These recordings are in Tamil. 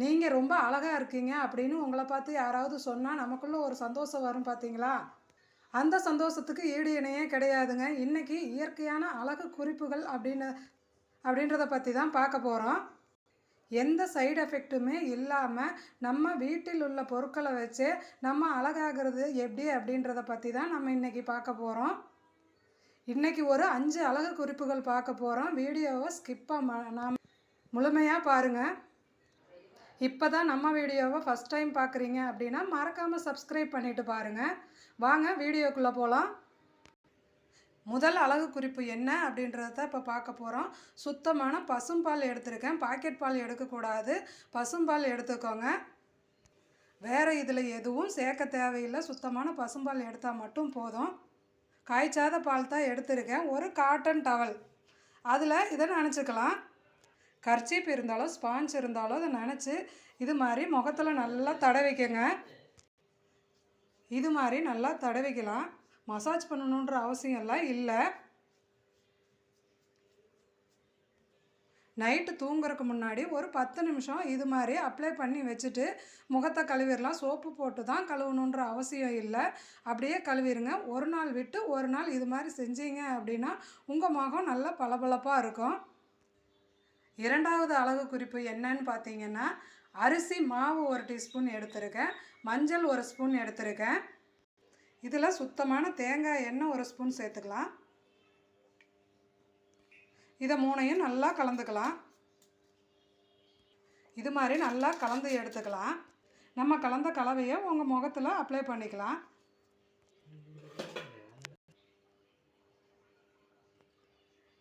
நீங்கள் ரொம்ப அழகாக இருக்கீங்க அப்படின்னு உங்களை பார்த்து யாராவது சொன்னால் நமக்குள்ளே ஒரு சந்தோஷம் வரும் பார்த்தீங்களா அந்த சந்தோஷத்துக்கு ஈடு இணையே கிடையாதுங்க. இன்றைக்கி இயற்கையான அழகு குறிப்புகள் அப்படின்னு அப்படின்றத பற்றி தான் பார்க்க போகிறோம் எந்த சைடு எஃபெக்ட்டுமே இல்லாமல் நம்ம வீட்டில் உள்ள பொருட்களை வச்சு நம்ம அழகாகிறது எப்படி அப்படின்றத பற்றி தான் நம்ம இன்றைக்கி பார்க்க போகிறோம் இன்றைக்கி ஒரு அஞ்சு அழகு குறிப்புகள் பார்க்க போகிறோம் வீடியோவை ஸ்கிப்பாக நாம் முழுமையாக பாருங்கள் இப்போ தான் நம்ம வீடியோவை ஃபஸ்ட் டைம் பார்க்குறீங்க அப்படின்னா மறக்காமல் சப்ஸ்கிரைப் பண்ணிவிட்டு பாருங்கள் வாங்க வீடியோக்குள்ளே போகலாம் முதல் அழகு குறிப்பு என்ன அப்படின்றத இப்போ பார்க்க போகிறோம் சுத்தமான பசும்பால் எடுத்திருக்கேன். பாக்கெட் பால் எடுக்கக்கூடாது. பசும்பால் எடுத்துக்கோங்க. வேறு இதில் எதுவும் சேர்க்க தேவையில்லை. சுத்தமான பசும்பால் எடுத்தால் மட்டும் போதும். காய்ச்சாத பால் தான் எடுத்திருக்கேன். ஒரு காட்டன் டவல் அதில் இதை நினச்சிக்கலாம். கர்ச்சீப் இருந்தாலோ ஸ்பாஞ்ச் இருந்தாலோ அதை நினச்சி இது மாதிரி முகத்தில் நல்லா தடவிக்கங்க இது மாதிரி நல்லா தடவிக்கலாம் மசாஜ் பண்ணணுன்ற அவசியம் எல்லாம் இல்லை. நைட்டு தூங்குறதுக்கு முன்னாடி ஒரு பத்து நிமிஷம் இது மாதிரி அப்ளை பண்ணி வச்சுட்டு முகத்தை கழுவிடலாம் சோப்பு போட்டு தான் கழுவணுன்ற அவசியம் இல்லை. அப்படியே கழுவிடுங்க ஒரு நாள் விட்டு ஒரு நாள் இது மாதிரி செஞ்சீங்க அப்படின்னா உங்கள் முகம் நல்லா பளபளப்பாக இருக்கும். இரண்டாவது அளவு குறிப்பு என்னன்னு பார்த்தீங்கன்னா அரிசி மாவு ஒரு டீஸ்பூன் எடுத்திருக்கேன். மஞ்சள் ஒரு ஸ்பூன் எடுத்திருக்கேன். இதில் சுத்தமான தேங்காய் எண்ணெய் ஒரு ஸ்பூன் சேர்த்துக்கலாம். இதை மூணையும் நல்லா கலந்துக்கலாம். இது மாதிரி நல்லா கலந்து எடுத்துக்கலாம். நம்ம கலந்த கலவையை உங்கள் முகத்தில் அப்ளை பண்ணிக்கலாம்.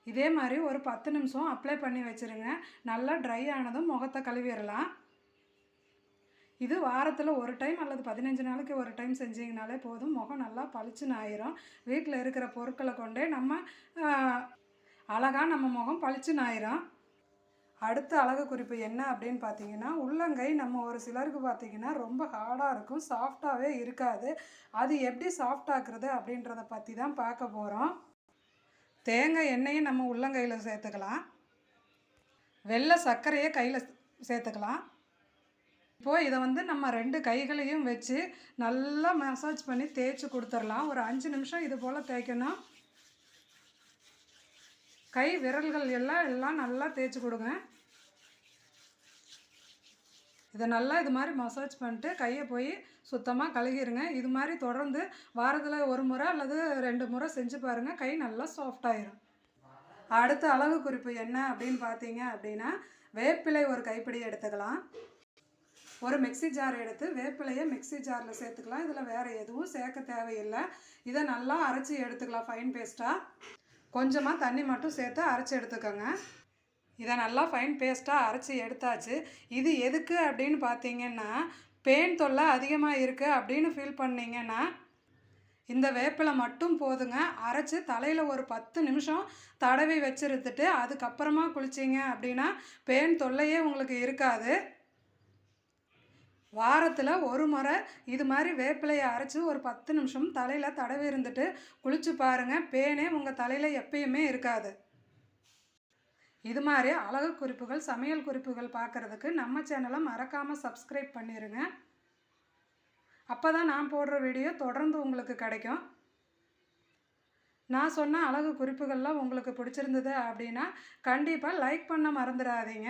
இதே மாதிரி ஒரு பத்து நிமிஷம் அப்ளை பண்ணி வச்சுருங்க. நல்லா ட்ரை ஆனதும் முகத்தை கழுவிடலாம். இது வாரத்தில் ஒரு டைம் அல்லது பதினஞ்சு நாளைக்கு ஒரு டைம் செஞ்சீங்கனாலே போதும். முகம் நல்லா பளிச்சுன்னு ஆயிரும். வீட்டில் இருக்கிற பொருட்களை கொண்டே நம்ம அழகாக நம்ம முகம் பளிச்சுன்னு ஆயிரும். அடுத்த அழகு குறிப்பு என்ன அப்படின்னு பார்த்தீங்கன்னா உள்ளங்கை நம்ம ஒரு சிலருக்கு பார்த்தீங்கன்னா ரொம்ப ஹார்டாக இருக்கும். சாஃப்டாகவே இருக்காது. அது எப்படி சாஃப்டாக்குறது அப்படின்றத பற்றி தான் பார்க்க போகிறோம் தேங்காய் எண்ணெயும் நம்ம உள்ளங்கையில் சேர்த்துக்கலாம். வெள்ளை சர்க்கரையை கையில் சேர்த்துக்கலாம். இப்போது இதை வந்து நம்ம ரெண்டு கைகளையும் வச்சு நல்லா மசாஜ் பண்ணி தேய்ச்சி கொடுத்துடலாம். ஒரு அஞ்சு நிமிஷம் இது போல் தேய்க்கணும். கை விரல்கள் எல்லாம் எல்லாம் நல்லா தேய்ச்சி கொடுங்க. இதை நல்லா இது மாதிரி மசாஜ் பண்ணிட்டு கையை போய் சுத்தமாக கழுகிருங்க. இது மாதிரி தொடர்ந்து வாரத்தில் ஒரு முறை அல்லது ரெண்டு முறை செஞ்சு பாருங்கள் கை நல்லா சாஃப்டாயிரும் அடுத்த அளவு குறிப்பு என்ன அப்படின்னு பார்த்தீங்க அப்படின்னா வேப்பிலை ஒரு கைப்பிடி எடுத்துக்கலாம். ஒரு மிக்சி ஜார் எடுத்து வேப்பிலையை மிக்சி ஜாரில் சேர்த்துக்கலாம். இதில் வேறு எதுவும் சேர்க்க தேவையில்லை. இதை நல்லா அரைச்சி எடுத்துக்கலாம் ஃபைன் பேஸ்ட்டாக கொஞ்சமாக தண்ணி மட்டும் சேர்த்து அரைச்சி எடுத்துக்கோங்க. இதை நல்லா ஃபைன் பேஸ்ட்டாக அரைச்சி எடுத்தாச்சு. இது எதுக்கு அப்படின்னு பார்த்தீங்கன்னா பெயின் தொல்லை அதிகமாக இருக்குது அப்படின்னு ஃபீல் பண்ணிங்கன்னா இந்த வேப்பிலை மட்டும் போதுங்க. அரைச்சி தலையில் ஒரு பத்து நிமிஷம் தடவி வச்சுருந்துட்டு அதுக்கப்புறமா குளிச்சிங்க அப்படின்னா பெயின் தொல்லையே உங்களுக்கு இருக்காது. வாரத்தில் ஒரு முறை இது மாதிரி வேப்பிலையை அரைச்சி ஒரு பத்து நிமிஷம் தலையில் தடவி இருந்துட்டு குளிச்சு பாருங்கள் பேனே உங்கள் தலையில் எப்பயுமே இருக்காது. இது மாதிரி அழகு குறிப்புகள் சமையல் குறிப்புகள் பார்க்குறதுக்கு நம்ம சேனலை மறக்காமல் சப்ஸ்கிரைப் பண்ணிடுங்க அப்போ தான் நான் போடுற வீடியோ தொடர்ந்து உங்களுக்கு கிடைக்கும். நான் சொன்ன அழகு குறிப்புகள்லாம் உங்களுக்கு பிடிச்சிருந்தது அப்படின்னா கண்டிப்பாக லைக் பண்ண மறந்துடாதீங்க.